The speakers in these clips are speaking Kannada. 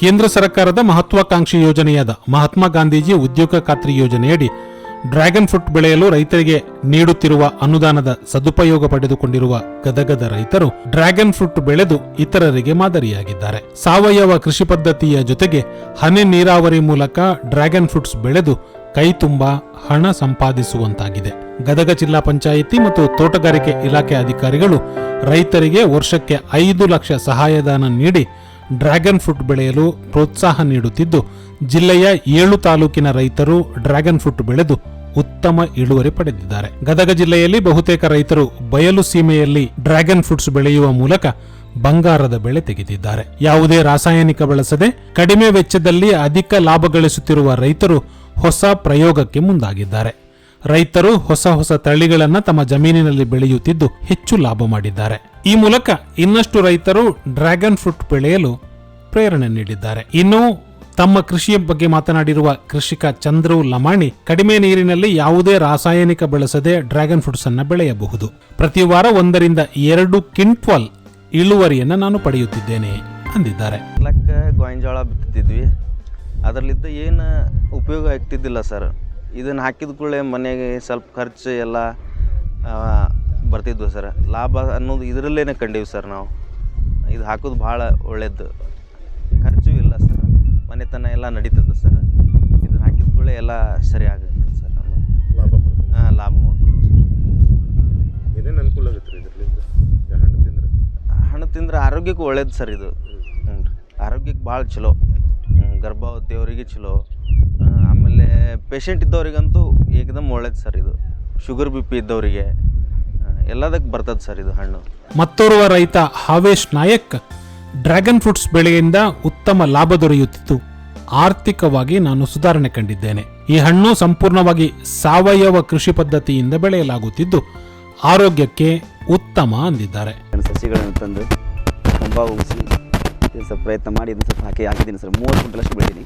ಕೇಂದ್ರ ಸರ್ಕಾರದ ಮಹತ್ವಾಕಾಂಕ್ಷಿ ಯೋಜನೆಯಾದ ಮಹಾತ್ಮ ಗಾಂಧೀಜಿ ಉದ್ಯೋಗ ಖಾತ್ರಿ ಯೋಜನೆಯಡಿ ಡ್ರ್ಯಾಗನ್ ಫ್ರೂಟ್ ಬೆಳೆಯಲು ರೈತರಿಗೆ ನೀಡುತ್ತಿರುವ ಅನುದಾನದ ಸದುಪಯೋಗ ಪಡೆದುಕೊಂಡಿರುವ ಗದಗದ ರೈತರು ಡ್ರ್ಯಾಗನ್ ಫ್ರೂಟ್ ಬೆಳೆದು ಇತರರಿಗೆ ಮಾದರಿಯಾಗಿದ್ದಾರೆ. ಸಾವಯವ ಕೃಷಿ ಪದ್ಧತಿಯ ಜೊತೆಗೆ ಹನಿ ನೀರಾವರಿ ಮೂಲಕ ಡ್ರ್ಯಾಗನ್ ಫ್ರೂಟ್ಸ್ ಬೆಳೆದು ಕೈ ತುಂಬಾ ಹಣ ಸಂಪಾದಿಸುವಂತಾಗಿದೆ. ಗದಗ ಜಿಲ್ಲಾ ಪಂಚಾಯಿತಿ ಮತ್ತು ತೋಟಗಾರಿಕೆ ಇಲಾಖೆ ಅಧಿಕಾರಿಗಳು ರೈತರಿಗೆ ವರ್ಷಕ್ಕೆ ಐದು ಲಕ್ಷ ಸಹಾಯಧನ ನೀಡಿ ಡ್ರ್ಯಾಗನ್ ಫ್ರೂಟ್ ಬೆಳೆಯಲು ಪ್ರೋತ್ಸಾಹ ನೀಡುತ್ತಿದ್ದು, ಜಿಲ್ಲೆಯ ಏಳು ತಾಲೂಕಿನ ರೈತರು ಡ್ರ್ಯಾಗನ್ ಫ್ರೂಟ್ ಬೆಳೆದು ಉತ್ತಮ ಇಳುವರಿ ಪಡೆದಿದ್ದಾರೆ. ಗದಗ ಜಿಲ್ಲೆಯಲ್ಲಿ ಬಹುತೇಕ ರೈತರು ಬಯಲು ಸೀಮೆಯಲ್ಲಿ ಡ್ರ್ಯಾಗನ್ ಫ್ರೂಟ್ಸ್ ಬೆಳೆಯುವ ಮೂಲಕ ಬಂಗಾರದ ಬೆಳೆ ತೆಗೆದಿದ್ದಾರೆ. ಯಾವುದೇ ರಾಸಾಯನಿಕ ಬಳಸದೆ ಕಡಿಮೆ ವೆಚ್ಚದಲ್ಲಿ ಅಧಿಕ ಲಾಭ ಗಳಿಸುತ್ತಿರುವ ರೈತರು ಹೊಸ ಪ್ರಯೋಗಕ್ಕೆ ಮುಂದಾಗಿದ್ದಾರೆ. ರೈತರು ಹೊಸ ಹೊಸ ತಳಿಗಳನ್ನು ತಮ್ಮ ಜಮೀನಿನಲ್ಲಿ ಬೆಳೆಯುತ್ತಿದ್ದು ಹೆಚ್ಚು ಲಾಭ ಮಾಡಿದ್ದಾರೆ. ಈ ಮೂಲಕ ಇನ್ನಷ್ಟು ರೈತರು ಡ್ರ್ಯಾಗನ್ ಫ್ರೂಟ್ ಬೆಳೆಯಲು ಪ್ರೇರಣೆ ನೀಡಿದ್ದಾರೆ. ಇನ್ನು ತಮ್ಮ ಕೃಷಿಯ ಬಗ್ಗೆ ಮಾತನಾಡಿರುವ ಕೃಷಿಕ ಚಂದ್ರು ಲಮಾಣಿ, ಕಡಿಮೆ ನೀರಿನಲ್ಲಿ ಯಾವುದೇ ರಾಸಾಯನಿಕ ಬಳಸದೆ ಡ್ರ್ಯಾಗನ್ ಫ್ರೂಟ್ಸ್ ಅನ್ನು ಬೆಳೆಯಬಹುದು. ಪ್ರತಿ ವಾರ ಒಂದರಿಂದ ಎರಡು ಕ್ವಿಂಟ್ವಾಲ್ ಇಳುವರಿಯನ್ನ ನಾನು ಪಡೆಯುತ್ತಿದ್ದೇನೆ ಅಂದಿದ್ದಾರೆ. ಗೋವಿನ ಬಿತ್ತಿದ್ವಿ. ಅದರಲ್ಲಿದ್ದ ಏನು ಉಪಯೋಗ ಆಗ್ತಿದ್ದಿಲ್ಲ ಸರ್. ಇದನ್ನು ಹಾಕಿದ ಕೂಡಲೇ ಮನೆಗೆ ಸ್ವಲ್ಪ ಖರ್ಚು ಎಲ್ಲ ಬರ್ತಿದ್ವು ಸರ್. ಲಾಭ ಅನ್ನೋದು ಇದರಲ್ಲೇ ಕಂಡೀವಿ ಸರ್ ನಾವು. ಇದು ಹಾಕೋದು ಭಾಳ ಒಳ್ಳೆಯದು ಖರ್ಚು ಇಲ್ಲ ಸರ್. ಮನೆತನ ಎಲ್ಲ ನಡೀತದೆ ಸರ್. ಇದನ್ನು ಹಾಕಿದ ಕೂಡಲೇ ಎಲ್ಲ ಸರಿ ಆಗುತ್ತೆ ಸರ್ ಲಾಭ ಹಾಂ ಲಾಭ ಮಾಡ್ಬೋದು ಸರ್. ಏನೇನು ಅನುಕೂಲ ಆಗುತ್ತೆ ರೀ ಇದರಿಂದ ಹಣ್ಣು ತಿಂದ್ರೆ? ಹಣ್ಣು ತಿಂದ್ರೆ ಆರೋಗ್ಯಕ್ಕೂ ಒಳ್ಳೇದು ಸರ್ ಇದು. ಹ್ಞೂ ರೀ ಆರೋಗ್ಯಕ್ಕೆ ಭಾಳ ಚಲೋ. ಗರ್ಭಾವತಿಯವರಿಗೆ ಚಲೋ. ಪೇಷಂಟ್ ಇದ್ದವರಿಗಂತೂ ಏಕದಮ್ ಒಳ್ಳೇದು ಸರ್ ಇದು. ಶುಗರ್ ಬಿ ಪಿ ಇದ್ದವರಿಗೆ ಎಲ್ಲದಕ್ಕೆ ಬರ್ತದೆ ಸರ್ ಇದು ಹಣ್ಣು. ಮತ್ತೋರ್ವ ರೈತ ಹಾವೇಶ್ ನಾಯಕ್ ಡ್ರ್ಯಾಗನ್ ಫ್ರೂಟ್ಸ್ ಬೆಳೆಯಿಂದ ಉತ್ತಮ ಲಾಭ ದೊರೆಯುತ್ತಿತ್ತು. ಆರ್ಥಿಕವಾಗಿ ನಾನು ಸುಧಾರಣೆ ಕಂಡಿದ್ದೇನೆ. ಈ ಹಣ್ಣು ಸಂಪೂರ್ಣವಾಗಿ ಸಾವಯವ ಕೃಷಿ ಪದ್ಧತಿಯಿಂದ ಬೆಳೆಯಲಾಗುತ್ತಿದ್ದು ಆರೋಗ್ಯಕ್ಕೆ ಉತ್ತಮ ಅಂದಿದ್ದಾರೆ. ನಾನು ಸಸಿಗಳನ್ನು ತಂದು ಕಂಬ ಉಗಿಸಿ ಇದನ್ನು ಸ್ವಲ್ಪ ಪ್ರಯತ್ನ ಮಾಡಿ ಇದನ್ನು ಸ್ವಲ್ಪ ಹಾಕಿ ಹಾಕಿದ್ದೀನಿ ಸರ್. ಮೂವತ್ತು ಲಕ್ಷ ಬೆಳೆದೀನಿ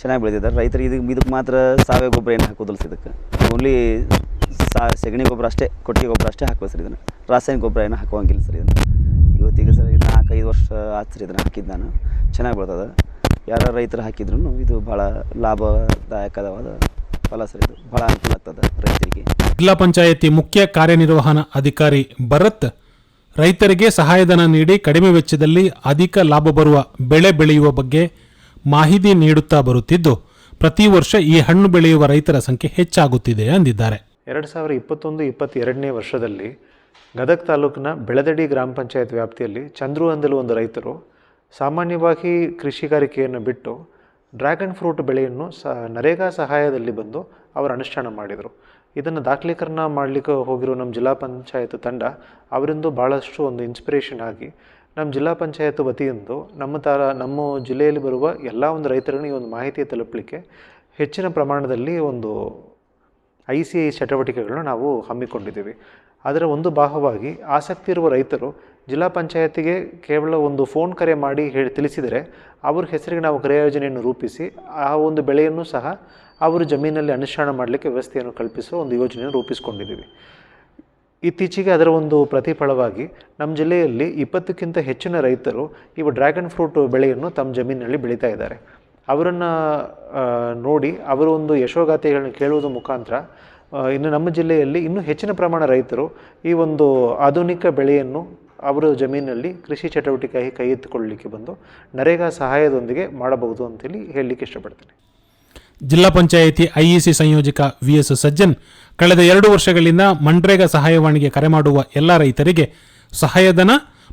ಚೆನ್ನಾಗಿ ಬೆಳೆದಿದ್ದಾರೆ. ರೈತರು ಇದಕ್ಕೆ ಇದಕ್ಕೆ ಮಾತ್ರ ಸಾವಯವ ಗೊಬ್ಬರ ಏನು ಹಾಕೋದಿಲ್ಲ ಇದಕ್ಕೆ? ಓನ್ಲಿ ಸಾ ಸೆಗಣಿ ಗೊಬ್ಬರ ಅಷ್ಟೇ, ಕೊಟ್ಟಿಗೆ ಗೊಬ್ಬರ ಅಷ್ಟೇ ಹಾಕಬೇಕು ಸರ್ ಇದನ್ನು. ರಾಸಾಯನಿಕ ಗೊಬ್ಬರ ಏನು ಹಾಕುವಂಗಿಲ್ಲ ಸರ್ ಇದನ್ನು. ಇವತ್ತಿಗೆ ಸರ್ ಇದು ನಾಲ್ಕೈದು ವರ್ಷ ಆಯ್ತು ಇದನ್ನು ಹಾಕಿದ್ದು ನಾನು. ಚೆನ್ನಾಗಿ ಬರ್ತದೆ ಯಾರು ರೈತರು ಹಾಕಿದ್ರು ಇದು ಭಾಳ ಲಾಭದಾಯಕವಾದ ಫಲ ಸರ್ ಇದು. ಭಾಳ ಅನುಕೂಲ ಆಗ್ತದೆ ರೈತರಿಗೆ. ಜಿಲ್ಲಾ ಪಂಚಾಯತಿ ಮುಖ್ಯ ಕಾರ್ಯನಿರ್ವಹಣಾ ಅಧಿಕಾರಿ ಭರತ್, ರೈತರಿಗೆ ಸಹಾಯಧನ ನೀಡಿ ಕಡಿಮೆ ವೆಚ್ಚದಲ್ಲಿ ಅಧಿಕ ಲಾಭ ಬರುವ ಬೆಳೆ ಬೆಳೆಯುವ ಬಗ್ಗೆ ಮಾಹಿತಿ ನೀಡುತ್ತಾ ಬರುತ್ತಿದ್ದು, ಪ್ರತಿ ವರ್ಷ ಈ ಹಣ್ಣು ಬೆಳೆಯುವ ರೈತರ ಸಂಖ್ಯೆ ಹೆಚ್ಚಾಗುತ್ತಿದೆ ಅಂದಿದ್ದಾರೆ. ಎರಡು ಸಾವಿರ ಇಪ್ಪತ್ತೊಂದು ಇಪ್ಪತ್ತೆರಡನೇ ವರ್ಷದಲ್ಲಿ ಗದಗ ತಾಲೂಕಿನ ಬೆಳದಡಿ ಗ್ರಾಮ ಪಂಚಾಯತ್ ವ್ಯಾಪ್ತಿಯಲ್ಲಿ ಚಂದ್ರು ಅಂದಲು ಒಂದು ರೈತರು ಸಾಮಾನ್ಯವಾಗಿ ಕೃಷಿಗಾರಿಕೆಯನ್ನು ಬಿಟ್ಟು ಡ್ರ್ಯಾಗನ್ ಫ್ರೂಟ್ ಬೆಳೆಯನ್ನು ಸ, ನರೇಗಾ ಸಹಾಯದಲ್ಲಿ ಬಂದು ಅವರು ಅನುಷ್ಠಾನ ಮಾಡಿದರು. ಇದನ್ನು ದಾಖಲೀಕರಣ ಮಾಡಲಿಕ್ಕೆ ಹೋಗಿರೋ ನಮ್ಮ ಜಿಲ್ಲಾ ಪಂಚಾಯತ್ ತಂಡ ಅವರಿಂದ ಭಾಳಷ್ಟು ಒಂದು ಇನ್ಸ್ಪಿರೇಷನ್ ಆಗಿ ನಮ್ಮ ಜಿಲ್ಲಾ ಪಂಚಾಯತ್ ವತಿಯಿಂದ ನಮ್ಮ ತರ, ನಮ್ಮ ಜಿಲ್ಲೆಯಲ್ಲಿ ಬರುವ ಎಲ್ಲ ಒಂದು ರೈತರಿಗೆ ಈ ಒಂದು ಮಾಹಿತಿ ತಲುಪಲಿಕ್ಕೆ ಹೆಚ್ಚಿನ ಪ್ರಮಾಣದಲ್ಲಿ ಒಂದು ಐ ಸಿ ಐ ಚಟುವಟಿಕೆಗಳನ್ನು ನಾವು ಹಮ್ಮಿಕೊಂಡಿದ್ದೀವಿ. ಅದರ ಒಂದು ಭಾಗವಾಗಿ ಆಸಕ್ತಿ ಇರುವ ರೈತರು ಜಿಲ್ಲಾ ಪಂಚಾಯತಿಗೆ ಕೇವಲ ಒಂದು ಫೋನ್ ಕರೆ ಮಾಡಿ ಹೇಳಿ ತಿಳಿಸಿದರೆ ಅವ್ರ ಹೆಸರಿಗೆ ನಾವು ಕ್ರಿಯಾ ಯೋಜನೆಯನ್ನು ರೂಪಿಸಿ ಆ ಒಂದು ಬೆಳೆಯನ್ನು ಸಹ ಅವರು ಜಮೀನಲ್ಲಿ ಅನುಷ್ಠಾನ ಮಾಡಲಿಕ್ಕೆ ವ್ಯವಸ್ಥೆಯನ್ನು ಕಲ್ಪಿಸುವ ಒಂದು ಯೋಜನೆಯನ್ನು ರೂಪಿಸಿಕೊಂಡಿದ್ದೀವಿ. ಇತ್ತೀಚೆಗೆ ಅದರ ಒಂದು ಪ್ರತಿಫಲವಾಗಿ ನಮ್ಮ ಜಿಲ್ಲೆಯಲ್ಲಿ ಇಪ್ಪತ್ತಕ್ಕಿಂತ ಹೆಚ್ಚಿನ ರೈತರು ಇವು ಡ್ರ್ಯಾಗನ್ ಫ್ರೂಟ್ ಬೆಳೆಯನ್ನು ತಮ್ಮ ಜಮೀನಿನಲ್ಲಿ ಬೆಳೀತಾ ಇದ್ದಾರೆ. ಅವರನ್ನು ನೋಡಿ ಅವರ ಒಂದು ಯಶೋಗಾಥೆಗಳನ್ನ ಕೇಳುವುದರ ಮುಖಾಂತರ ಇನ್ನು ನಮ್ಮ ಜಿಲ್ಲೆಯಲ್ಲಿ ಇನ್ನೂ ಹೆಚ್ಚಿನ ಪ್ರಮಾಣ ರೈತರು ಈ ಒಂದು ಆಧುನಿಕ ಬೆಳೆಯನ್ನು ಅವರ ಜಮೀನಿನಲ್ಲಿ ಕೃಷಿ ಚಟುವಟಿಕೆಯಾಗಿ ಕೈ ಎತ್ತಿಕೊಳ್ಳಲಿಕ್ಕೆ ಬಂದು ನರೇಗಾ ಸಹಾಯದೊಂದಿಗೆ ಮಾಡಬಹುದು ಅಂತೇಳಿ ಹೇಳಲಿಕ್ಕೆ ಇಷ್ಟಪಡ್ತೇನೆ. ಜಿಲ್ಲಾ ಪಂಚಾಯಿತಿ ಐಇಸಿ ಸಂಯೋಜಕ ವಿಎಸ್ ಸಜ್ಜನ್ ಕಳೆದ ಎರಡು ವರ್ಷಗಳಿಂದ ಮನ್ರೇಗಾ ಸಹಾಯವಾಣಿಗೆ ಕರೆ ಮಾಡುವ ಎಲ್ಲ ರೈತರಿಗೆ ಸಹಾಯಧನ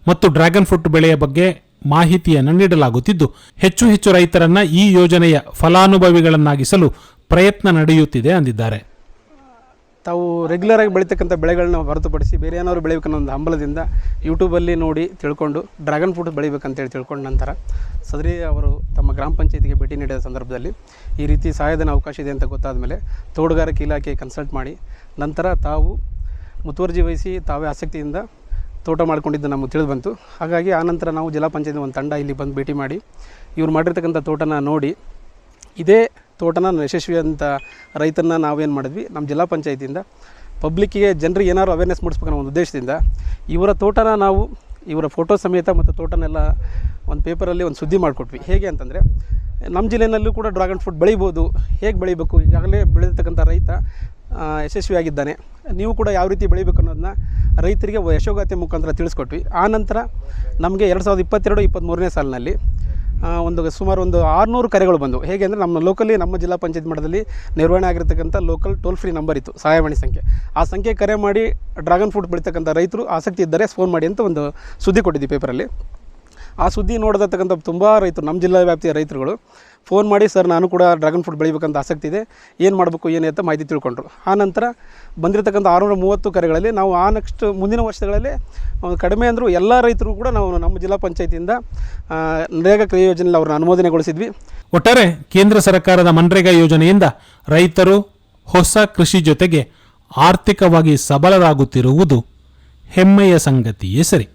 ಮತ್ತು ಡ್ರ್ಯಾಗನ್ ಫ್ರೂಟ್ ಬೆಳೆಯ ಬಗ್ಗೆ ಮಾಹಿತಿಯನ್ನು ನೀಡಲಾಗುತ್ತಿದ್ದು, ಹೆಚ್ಚು ಹೆಚ್ಚು ರೈತರನ್ನ ಈ ಯೋಜನೆಯ ಫಲಾನುಭವಿಗಳನ್ನಾಗಿಸಲು ಪ್ರಯತ್ನ ನಡೆಯುತ್ತಿದೆ, ಅಂದಿದ್ದಾರೆ. ತಾವು ರೆಗ್ಯುಲರಾಗಿ ಬೆಳೀತಕ್ಕಂಥ ಬೆಳೆಗಳನ್ನ ಹೊರತುಪಡಿಸಿ ಬೇರೆ ಏನಾದ್ರು ಬೆಳಿಬೇಕನ್ನೋ ಒಂದು ಹಂಬಲದಿಂದ ಯೂಟ್ಯೂಬಲ್ಲಿ ನೋಡಿ ತಿಳ್ಕೊಂಡು ಡ್ರ್ಯಾಗನ್ ಫ್ರೂಟ್ ಬೆಳಿಬೇಕಂತೇಳಿ ತಿಳ್ಕೊಂಡ ನಂತರ ಸದರಿ ಅವರು ತಮ್ಮ ಗ್ರಾಮ ಪಂಚಾಯತಿಗೆ ಭೇಟಿ ನೀಡಿದ ಸಂದರ್ಭದಲ್ಲಿ ಈ ರೀತಿ ಸಹಾಯಧನ ಅವಕಾಶ ಇದೆ ಅಂತ ಗೊತ್ತಾದ ಮೇಲೆ ತೋಟಗಾರಿಕೆ ಇಲಾಖೆ ಕನ್ಸಲ್ಟ್ ಮಾಡಿ ನಂತರ ತಾವು ಮುತುವರ್ಜಿ ವಹಿಸಿ ತಾವೇ ಆಸಕ್ತಿಯಿಂದ ತೋಟ ಮಾಡಿಕೊಂಡಿದ್ದು ನಮಗೆ ತಿಳಿದು ಬಂತು ಹಾಗಾಗಿ ಆನಂತರ ನಾವು ಜಿಲ್ಲಾ ಪಂಚಾಯತ್ ಒಂದು ತಂಡ ಇಲ್ಲಿ ಬಂದು ಭೇಟಿ ಮಾಡಿ ಇವ್ರು ಮಾಡಿರ್ತಕ್ಕಂಥ ತೋಟನ ನೋಡಿ ಇದೇ ತೋಟನ ಯಶಸ್ವಿ ಅಂತ ರೈತನ ನಾವೇನು ಮಾಡಿದ್ವಿ? ನಮ್ಮ ಜಿಲ್ಲಾ ಪಂಚಾಯತಿಯಿಂದ ಪಬ್ಲಿಕ್ಕಿಗೆ ಜನರಿಗೆ ಏನಾದ್ರು ಅವೇರ್ನೆಸ್ ಮೂಡಿಸ್ಬೇಕನ್ನೋ ಒಂದು ಉದ್ದೇಶದಿಂದ ಇವರ ತೋಟನ ನಾವು ಇವರ ಫೋಟೋ ಸಮೇತ ಮತ್ತು ತೋಟನೆಲ್ಲ ಒಂದು ಪೇಪರಲ್ಲಿ ಒಂದು ಸುದ್ದಿ ಮಾಡಿಕೊಟ್ವಿ. ಹೇಗೆ ಅಂತಂದರೆ ನಮ್ಮ ಜಿಲ್ಲೆಯಲ್ಲೂ ಕೂಡ ಡ್ರಾಗನ್ ಫ್ರೂಟ್ ಬೆಳಿಬೋದು. ಹೇಗೆ ಬೆಳಿಬೇಕು? ಈಗಾಗಲೇ ಬೆಳೆದಿರ್ತಕ್ಕಂಥ ರೈತ ಯಶಸ್ವಿಯಾಗಿದ್ದಾನೆ ನೀವು ಕೂಡ ಯಾವ ರೀತಿ ಬೆಳಿಬೇಕು ಅನ್ನೋದನ್ನ ರೈತರಿಗೆ ಯಶೋಗಾತಿ ಮುಖಾಂತರ ತಿಳಿಸ್ಕೊಟ್ವಿ. ಆ ನಂತರ ನಮಗೆ ಎರಡು ಸಾವಿರದ ಇಪ್ಪತ್ತೆರಡು ಇಪ್ಪತ್ತ್ಮೂರನೇ ಸಾಲಿನಲ್ಲಿ ಒಂದು ಸುಮಾರು ಒಂದು ಆರುನೂರು ಕರೆಗಳು ಬಂದವು. ಹೇಗೆ ಅಂದರೆ ನಮ್ಮ ಲೋಕಲಿ ನಮ್ಮ ಜಿಲ್ಲಾ ಪಂಚಾಯತ್ ಮಟ್ಟದಲ್ಲಿ ನಿರ್ವಹಣೆ ಆಗಿರ್ತಕ್ಕಂಥ ಲೋಕಲ್ ಟೋಲ್ ಫ್ರೀ ನಂಬರ್ ಇತ್ತು ಸಹಾಯವಾಣಿ ಸಂಖ್ಯೆ. ಆ ಸಂಖ್ಯೆ ಕರೆ ಮಾಡಿ ಡ್ರ್ಯಾಗನ್ ಫ್ರೂಟ್ ಬೆಳೀತಕ್ಕಂಥ ರೈತರು ಆಸಕ್ತಿ ಇದ್ದರೆ ಫೋನ್ ಮಾಡಿ ಅಂತ ಒಂದು ಸುದ್ದಿ ಕೊಟ್ಟಿದ್ದೀವಿ ಪೇಪರಲ್ಲಿ ಆ ಸುದ್ದಿ ನೋಡತಕ್ಕಂಥ ತುಂಬ ರೈತರು, ನಮ್ಮ ಜಿಲ್ಲಾ ವ್ಯಾಪ್ತಿಯ ರೈತರುಗಳು ಫೋನ್ ಮಾಡಿ, ಸರ್, ನಾನು ಕೂಡ ಡ್ರ್ಯಾಗನ್ ಫ್ರೂಟ್ ಬೆಳಿಬೇಕಂತ ಆಸಕ್ತಿ ಇದೆ. ಏನು ಮಾಡಬೇಕು, ಏನು ಅಂತ ಮಾಹಿತಿ ತಿಳ್ಕೊಂಡ್ರು. ಆ ನಂತರ ಬಂದಿರತಕ್ಕಂಥ ಆರುನೂರ ಮೂವತ್ತು ಕರೆಗಳಲ್ಲಿ ನಾವು ಆ ನೆಕ್ಸ್ಟ್ ಮುಂದಿನ ವರ್ಷಗಳಲ್ಲಿ ಕಡಿಮೆ ಅಂದರೂ ಎಲ್ಲ ರೈತರು ಕೂಡ ನಾವು ನಮ್ಮ ಜಿಲ್ಲಾ ಪಂಚಾಯತಿಯಿಂದ ನರೇಗಾ ಕ್ರಿಯಾ ಯೋಜನೆಯಲ್ಲಿ ಅವ್ರನ್ನ ಅನುಮೋದನೆಗೊಳಿಸಿದ್ವಿ. ಒಟ್ಟಾರೆ ಕೇಂದ್ರ ಸರ್ಕಾರದ ಮನ್ರೇಗಾ ಯೋಜನೆಯಿಂದ ರೈತರು ಹೊಸ ಕೃಷಿ ಜೊತೆಗೆ ಆರ್ಥಿಕವಾಗಿ ಸಬಲರಾಗುತ್ತಿರುವುದು ಹೆಮ್ಮೆಯ ಸಂಗತಿಯೇ ಸರಿ.